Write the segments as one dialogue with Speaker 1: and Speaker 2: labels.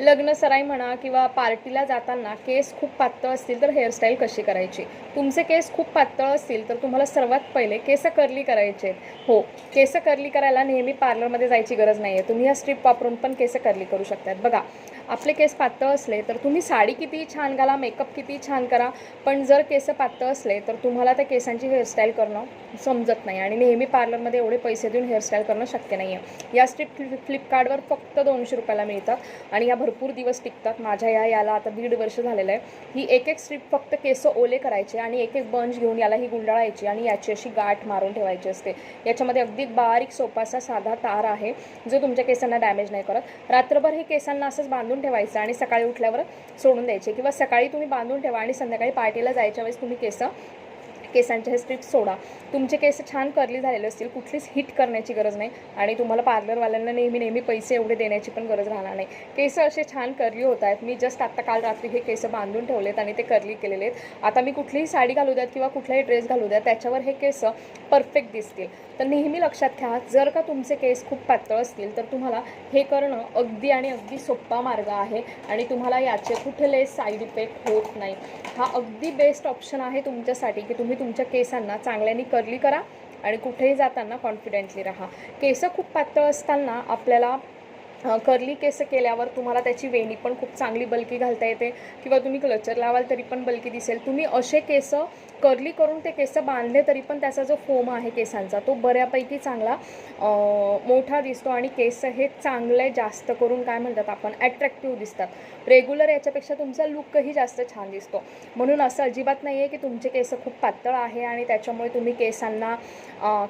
Speaker 1: लग्न सराई म्हणा किंवा पार्टीला जाताना केस खूप पातळ असतील तर हेअरस्टाईल कशी करायची? तुमचे केस खूप पातळ असतील तर तुम्हाला सर्वात पहिले केस कर्ली करायचे हो केस कर्ली करायला नेहमी पार्लरमध्ये जायची गरज नाही आहे तुम्ही ह्या स्ट्रीप वापरून पण केस कर्ली करू शकतात. बघा आपले केस पातळ असले तर तुम्ही साडी किती छान घाला मेकअप किती छान करा. पण जर केस पातळ असले तर तुम्हाला त्या केसांची हेअरस्टाईल करणं समजत नाही आणि नेहमी पार्लरमध्ये एवढे पैसे देऊन हेअरस्टाईल करणं शक्य नाही आहे या स्ट्रीप फ्लिपकार्टवर फक्त दोनशे रुपयाला मिळतात आणि या भरपूर दिवस टिकतात. माझ्या या याला आता दीड वर्ष झालेलं आहे. ही एक एक स्ट्रीप फक्त केस ओले करायचे आणि एक एक बंच घेऊन याला ही गुंडाळायची आणि याची अशी गाठ मारून ठेवायची असते. याच्यामध्ये अगदी बारीक सोपासा साधा तार आहे जो तुमच्या केसांना डॅमेज नाही करत. रात्रभर हे केसांना असंच बांधून ठेवायचं आणि सकाळी उठल्यावर सोडून द्यायचे. किंवा सकाळी तुम्ही बांधून ठेवा आणि संध्याकाळी पार्टीला जायच्या वेळेस तुम्ही केस केसांचे हे स्ट्रिप्स सोडा. तुमचे केस छान करली झालेले असतील कुठलीच हिट करण्याची गरज नाही. आणि तुम्हाला पार्लरवाल्यांना नेहमी नेहमी पैसे एवढे देण्याची पण गरज राहणार नाही. केस असे छान करली होत आहेत. मी जस्ट आत्ता काल रात्री हे केस बांधून ठेवलेत आणि ते करली केलेले आहेत. आता मी कुठलीही साडी घालू द्यात किंवा कुठलाही ड्रेस घालू द्यात त्याच्यावर हे केस परफेक्ट दिसतील. तर नेहमी लक्षात घ्या जर का तुमचे केस खूप पातळ असतील तर तुम्हाला हे करणं अगदी आणि अगदी सोपा मार्ग आहे आणि तुम्हाला याचे कुठले साईड इफेक्ट होत नाही. हा अगदी बेस्ट ऑप्शन आहे तुमच्यासाठी की तुम्ही तुमच्या केसांना चांगल्याने कर्ली करा आणि कुठेही जाताना कॉन्फिडेंटली राहा. केस खूप पातळ असताना आपल्याला कर्ली केस केल्यावर तुम्हाला त्याची वेणी पण खूप चांगली बल्की घालता येते किंवा तुम्ही क्लचर लावाल तरी पण बल्की दिसेल. तुम्ही असे केस कर्ली करून ते केस बांधले तरी पण त्याचा जो फोम आहे केसांचा तो बऱ्यापैकी चांगला मोठा दिसतो आणि केस हे चांगले जास्त करून काय म्हणतात आपण ॲट्रॅक्टिव्ह दिसतात. रेग्युलर याच्यापेक्षा तुमचा लुकही जास्त छान दिसतो. म्हणून असं अजिबात नाही आहे की तुमचे केस खूप पातळ आहे आणि त्याच्यामुळे तुम्ही केसांना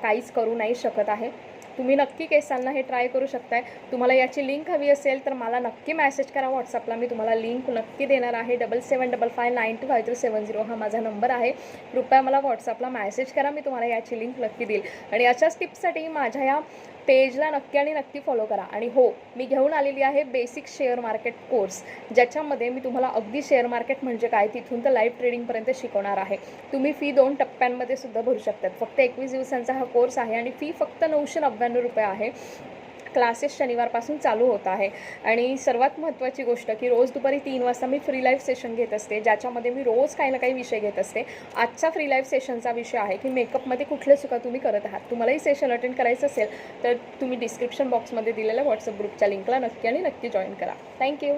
Speaker 1: काहीच करू नाही शकत आहे. तुम्ही नक्की केसांना हे ट्राय करू शकताय. तुम्हाला याची लिंक हवी असेल तर मला नक्की मेसेज करा व्हॉट्सअपला मी तुम्हाला लिंक नक्की देणार आहे. Double seven double five nine two five three seven zero हा माझा नंबर आहे. कृपया मला व्हॉट्सअपला मेसेज करा. मी तुम्हाला याची लिंक नक्की देईल. आणि अशाच टिप्ससाठी माझ्या या पेजला नक्की आणि नक्की फॉलो करा. आणि हो मी घेऊन आलेली आहे बेसिक शेअर मार्केट कोर्स ज्याच्यामध्ये मी तुम्हाला अगदी शेअर मार्केट म्हणजे काय तिथून तर लाईव्ह ट्रेडिंगपर्यंत शिकवणार आहे. तुम्ही फी दोन टप्प्यांमध्ये सुद्धा भरू शकतात. फक्त एकवीस दिवसांचा हा कोर्स आहे आणि फी फक्त नऊशे नव्याण्णव रुपये आहे. क्लासेस शनिवारपासून चालू होत आहे. आणि सर्वात महत्त्वाची गोष्ट की रोज दुपारी तीन वाजता मी फ्री लाईव्ह सेशन घेत असते. ज्याच्यामध्ये मी रोज काही ना काही विषय घेत असते. आजचा फ्री लाईव्ह सेशनचा विषय आहे की मेकअपमध्ये कुठल्या चुका तुम्ही करत आहात. तुम्हालाही सेशन अटेंड करायचं असेल तर तुम्ही डिस्क्रिप्शन बॉक्समध्ये दिलेल्या व्हॉट्सअप ग्रुपच्या लिंकला नक्की आणि नक्की जॉईन करा. थँक्यू